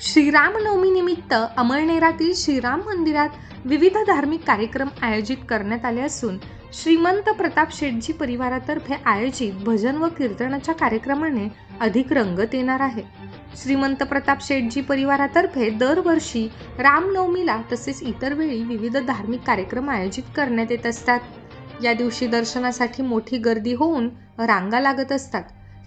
श्रीरामनवमीनिमित्त अमळनेरातील श्रीराम मंदिरात विविध धार्मिक कार्यक्रम आयोजित करण्यात आले असून श्रीमंत प्रताप शेटजी परिवारातर्फे आयोजित भजन व कीर्तनाच्या कार्यक्रमाने अधिक रंगत येणार आहे. श्रीमंत प्रताप शेटजी परिवारातर्फे दरवर्षी रामनवमीला तसेच इतर वेळी विविध धार्मिक कार्यक्रम आयोजित करण्यात येत असतात. या दिवशी दर्शनासाठी मोठी गर्दी होऊन रांगा लागत असतात.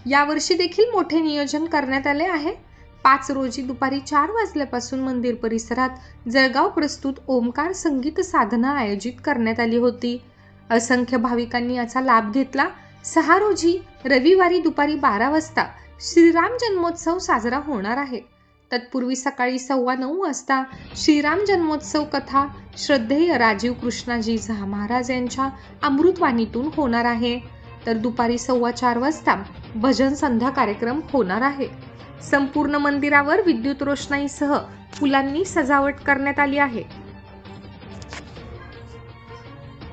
यावर्षी देखील मोठे नियोजन करण्यात आले आहे. पाच रोजी दुपारी चार वाजल्यापासून मंदिर परिसरात जळगाव प्रस्तुत ओमकार संगीत साधना आयोजित करण्यात आली होती. असंख्य भाविकांनी याचा लाभ घेतला. सहा रोजी रविवारी दुपारी बारा वाजता श्रीराम जन्मोत्सव साजरा होणार आहे. तत्पूर्वी सकाळी सव्वा नऊ वाजता श्रीराम जन्मोत्सव कथा श्रद्धेय राजीव कृष्णाजी झा महाराज यांच्या अमृतवाणीतून होणार आहे. तर दुपारी सव्वा चार वाजता भजन संध्या कार्यक्रम होणार आहे. संपूर्ण मंदिरावर विद्युत रोषणाईसह फुलांनी सजावट करण्यात आली आहे.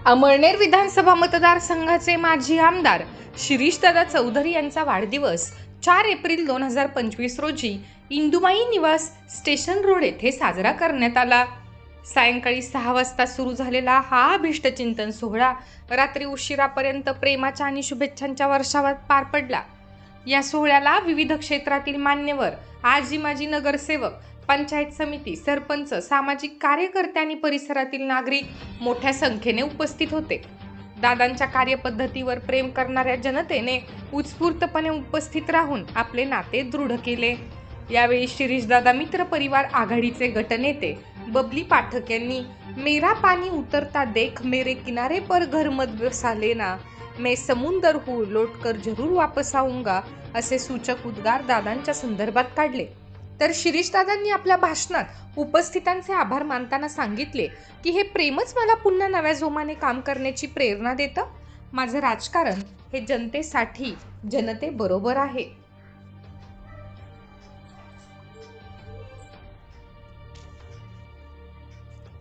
अमळनेर विधानसभा मतदारसंघाचे माजी आमदार शिरीषदादा चौधरी यांचा वाढदिवस चार एप्रिल दोन हजार पंचवीस रोजी इंदुमाई निवास स्टेशन रोड येथे साजरा करण्यात आला. सायंकाळी सहा वाजता सुरू झालेला हा अभिष्टचिंतन सोहळा रात्री उशिरापर्यंत प्रेमाच्या आणि शुभेच्छांच्या वर्षावात पार पडला. या सोहळ्याला विविध क्षेत्रातील मान्यवर आजी माजी नगरसेवक पंचायत समिती सरपंच सामाजिक कार्यकर्ते आणि परिसरातील नागरिक मोठ्या संख्येने उपस्थित होते. दादांच्या कार्यपद्धतीवर प्रेम करणाऱ्या जनतेने उत्स्फूर्तपणे उपस्थित राहून आपले नाते दृढ केले. यावेळी शिरीषदादा मित्र परिवार आघाडीचे गटनेते बबली पाठक यांनी मेरा पाणी उतरता देख मेरे किनारे पर घर मत ना मैं समुंदर हूँ लोटकर जरूर वापस आऊंगा असे सूचक उद्गार दादांच्या संदर्भात काढले. तर शिरीषदादांनी आपल्या भाषणात उपस्थितांचे आभार मानताना सांगितले की हे प्रेमच मला पुन्हा नव्या जोमाने काम करण्याची प्रेरणा देतं? माझं राजकारण हे जनतेसाठी जनतेबरोबर आहे.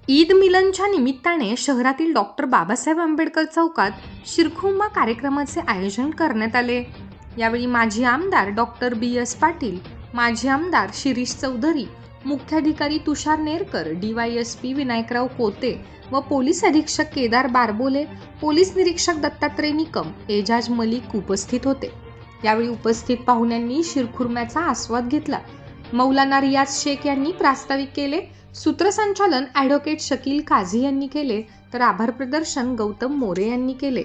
ईद मिलनच्या निमित्ताने शहरातील डॉक्टर बाबासाहेब आंबेडकर चौकात शिरखुर्मा कार्यक्रमाचे आयोजन करण्यात आले. यावेळी माजी आमदार डॉक्टर बी. एस. पाटील माजी आमदार शिरीष चौधरी मुख्याधिकारी तुषार नेरकर डीवायएसपी विनायकराव कोते व पोलीस अधीक्षक केदार बारबोले पोलीस निरीक्षक दत्तात्रय निकम एजाज मलिक उपस्थित होते. यावेळी उपस्थित पाहुण्यांनी शिरखुर्म्याचा आस्वाद घेतला. मौलाना रियाज शेख यांनी प्रास्ताविक केले सूत्रसंचालन ॲडव्होकेट शकील काझी यांनी केले तर आभार प्रदर्शन गौतम मोरे यांनी केले.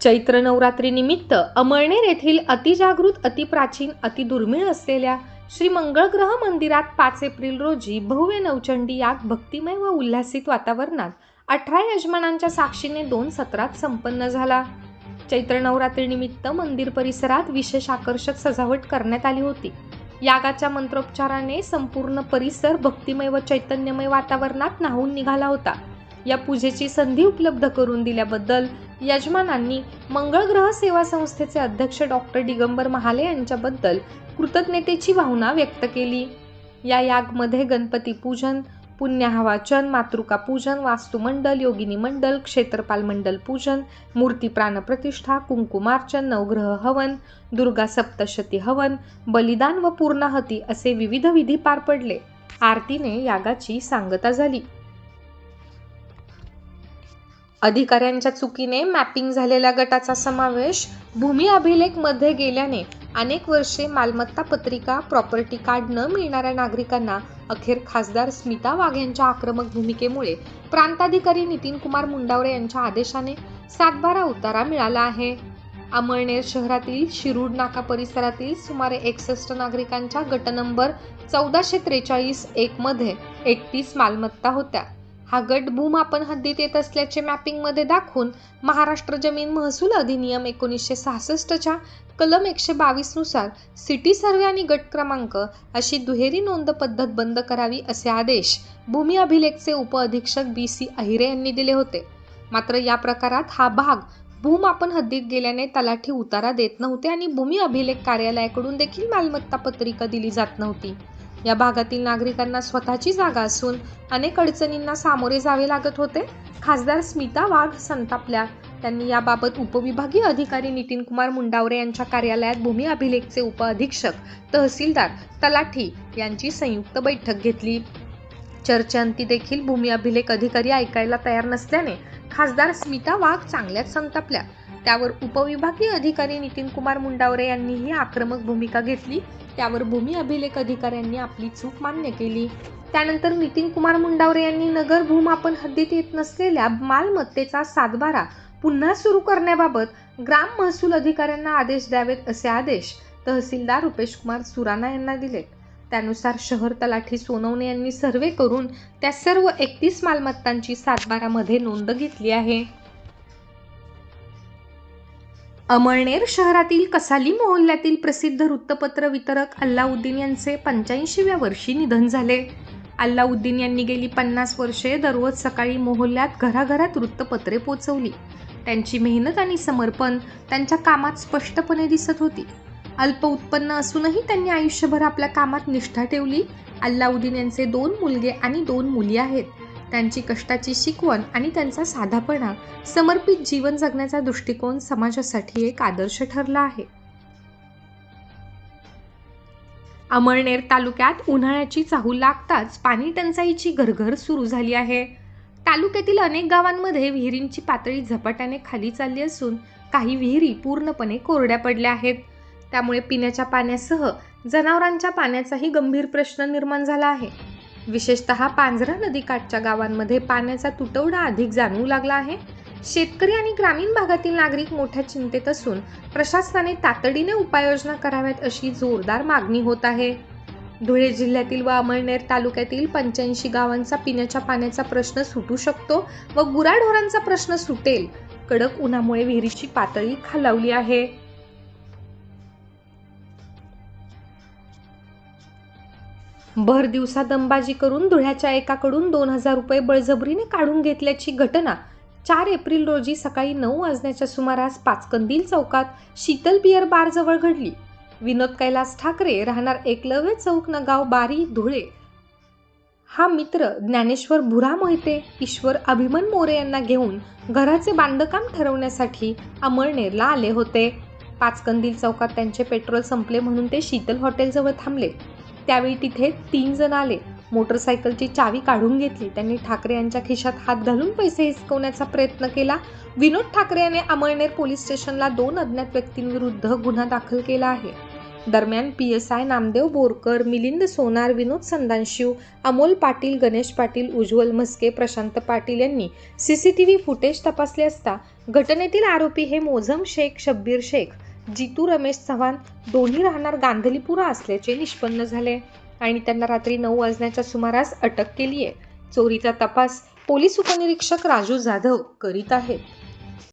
चैत्र नवरात्रीनिमित्त अमळनेर येथील अतिजागृत अतिप्राचीन अतिदुर्मिळ असलेल्या श्री मंगळग्रह मंदिरात पाच एप्रिल रोजी भव्य नवचंडी याग भक्तिमय व उल्हासित वातावरणात अठरा यजमानांच्या साक्षीने दोन सत्रात संपन्न झाला. चैत्र नवरात्रीनिमित्त मंदिर परिसरात विशेष आकर्षक सजावट करण्यात आली होती. यागाच्या मंत्रोच्चाराने संपूर्ण परिसर भक्तिमय व चैतन्यमय वातावरणात न्हावून निघाला होता. या पूजेची संधी उपलब्ध करून दिल्याबद्दल यजमानांनी मंगळग्रह सेवा संस्थेचे अध्यक्ष डॉक्टर दिगंबर महाले यांच्याबद्दल कृतज्ञतेची भावना व्यक्त केली. या यागमध्ये गणपती पूजन पुण्याहवाचन मातृका पूजन वास्तुमंडल योगिनी मंडल क्षेत्रपाल मंडल पूजन मूर्ती प्राणप्रतिष्ठा कुंकुमार्चन नवग्रह हवन दुर्गा सप्तशती हवन बलिदान व पूर्णाहती असे विविध विधी पार पडले. आरतीने यागाची सांगता झाली. अधिकाऱ्यांच्या चुकीने मॅपिंग झालेल्या गटाचा समावेश भूमी अभिलेखमध्ये गेल्याने अनेक वर्षे मालमत्ता पत्रिका प्रॉपर्टी कार्ड न मिळणाऱ्या नागरिकांना अखेर खासदार स्मिता वाघ यांच्या आक्रमक भूमिकेमुळे प्रांताधिकारी नितीन कुमार मुंडावरे यांच्या आदेशाने सातबारा उतारा मिळाला आहे. अमळनेर शहरातील शिरूड नाका परिसरातील सुमारे एकसष्ट नागरिकांच्या गट नंबर चौदाशे त्रेचाळीस एकमध्ये एकतीस मालमत्ता होत्या. हा गट भूमापन हद्दीत येत असल्याचे मॅपिंगमध्ये दाखवून महाराष्ट्र जमीन महसूल अधिनियम एकोणीसशे सहासष्टच्या कलम एकशे बावीसनुसार सिटी सर्वे आणि गट क्रमांक अशी दुहेरी नोंद पद्धत बंद करावी असे आदेश भूमी अभिलेखचे उपअधीक्षक बी सी अहिरे यांनी दिले होते. मात्र या प्रकारात हा भाग भूमापन हद्दीत गेल्याने तलाठी उतारा देत नव्हते आणि भूमी अभिलेख कार्यालयाकडून देखील मालमत्ता पत्रिका दिली जात नव्हती. या भागातील नागरिकांना स्वतःची जागा असून अनेक अडचणींना सामोरे जावे लागत होते. खासदार स्मिता वाघ संतापल्या. त्यांनी याबाबत उपविभागीय अधिकारी नितीन कुमार मुंडावरे यांच्या कार्यालयात भूमी अभिलेखचे उपअधीक्षक तहसीलदार तलाठी यांची संयुक्त बैठक घेतली. चर्चेअंती देखील भूमी अभिलेख अधिकारी ऐकायला तयार नसल्याने खासदार स्मिता वाघ चांगल्याच संतापल्या. त्यावर उपविभागीय अधिकारी नितीन कुमार मुंडावरे यांनीही आक्रमक भूमिका घेतली. त्यावर भूमी अभिलेख अधिकाऱ्यांनी आपली चूक मान्य केली. त्यानंतर नितीन कुमार मुंडावरे यांनी नगर भूमापन हद्दीत येत नसलेल्या मालमत्तेचा सातबारा पुन्हा सुरू करण्याबाबत ग्राम महसूल अधिकाऱ्यांना आदेश द्यावेत असे आदेश तहसीलदार रुपेश कुमार सुराणा यांना दिलेत. त्यानुसार शहर तलाठी सोनवणे यांनी सर्वे करून त्या सर्व एकतीस मालमत्तांची सातबारामध्ये नोंद घेतली आहे. अमळनेर शहरातील कसाली मोहल्ल्यातील प्रसिद्ध वृत्तपत्र वितरक अल्लाउद्दीन यांचे पंच्याऐंशीव्या वर्षी निधन झाले. अल्लाउद्दीन यांनी गेली पन्नास वर्षे दररोज सकाळी मोहल्ल्यात घराघरात वृत्तपत्रे पोचवली. त्यांची मेहनत आणि समर्पण त्यांच्या कामात स्पष्टपणे दिसत होती. अल्प उत्पन्न असूनही त्यांनी आयुष्यभर आपल्या कामात निष्ठा ठेवली. अल्लाउद्दीन यांचे दोन मुलगे आणि दोन मुली आहेत. त्यांची कष्टाची शिकवण आणि त्यांचा साधापणा समर्पित जीवन जगण्याचा दृष्टिकोन समाजासाठी एक आदर्श ठरला आहे. अमळनेर तालुक्यात उन्हाळ्याची चाहूल लागताच पाणी टंचाईची घरघर सुरू झाली आहे. तालुक्यातील अनेक गावांमध्ये विहिरींची पातळी झपाट्याने खाली चालली असून काही विहिरी पूर्णपणे कोरड्या पडल्या आहेत. त्यामुळे पिण्याच्या पाण्यासह जनावरांच्या पाण्याचाही गंभीर प्रश्न निर्माण झाला आहे. विशेषतः पांझरा नदीकाठच्या गावांमध्ये पाण्याचा तुटवडा अधिक जाणवू लागला आहे. शेतकरी आणि ग्रामीण भागातील नागरिक मोठ्या चिंतेत असून प्रशासनाने तातडीने उपाययोजना कराव्यात अशी जोरदार मागणी होत आहे. धुळे जिल्ह्यातील व अमळनेर तालुक्यातील पंच्याऐंशी गावांचा पिण्याच्या पाण्याचा प्रश्न सुटू शकतो व गुराढोरांचा प्रश्न सुटेल. कडक उन्हामुळे विहिरीची पातळी खालावली आहे. भर दिवसा दमबाजी करून धुळ्याच्या एकाकडून दोन हजार रुपये बळजबरीने काढून घेतल्याची घटना चार एप्रिल रोजी सकाळी नऊ वाजण्याच्या सुमारास पाचकंदील चौकात शीतल बियर बारजवळ घडली. विनोद कैलास ठाकरे राहणार एकलव्य चौक नगाव बारी धुळे. हा मित्र ज्ञानेश्वर भुरा मोहिते ईश्वर अभिमन मोरे यांना घेऊन घराचे बांधकाम ठरवण्यासाठी अमळनेरला आले होते. पाचकंदील चौकात त्यांचे पेट्रोल संपले म्हणून ते शीतल हॉटेलजवळ थांबले. त्यावेळी तिथे तीन जण आले. मोटरसायकलची चावी काढून घेतली. त्यांनी ठाकरे यांच्या खिशात हात घालून पैसे हिसकवण्याचा प्रयत्न केला. विनोद ठाकरे याने अमळनेर पोलीस स्टेशनला दोन अज्ञात व्यक्तींविरुद्ध गुन्हा दाखल केला आहे. दरम्यान P S I Namdev Borkar Milind Sonar Vinod Sandanshiv Amol Patil Ganesh Patil Ujjwal Mhaske Prashant Patil यांनी C C T V footage तपासले असता घटनेतील आरोपी हे मोझम शेख शब्बीर शेख जितू रमेश चव्हाण दोन्ही राहणार गांधलीपुरा असल्याचे निष्पन्न झाले. आणि त्यांना रात्री नऊ वाजण्याच्या सुमारास अटक केली आहे चोरीचा तपास पोलीस उपनिरीक्षक राजू जाधव करीत आहेत.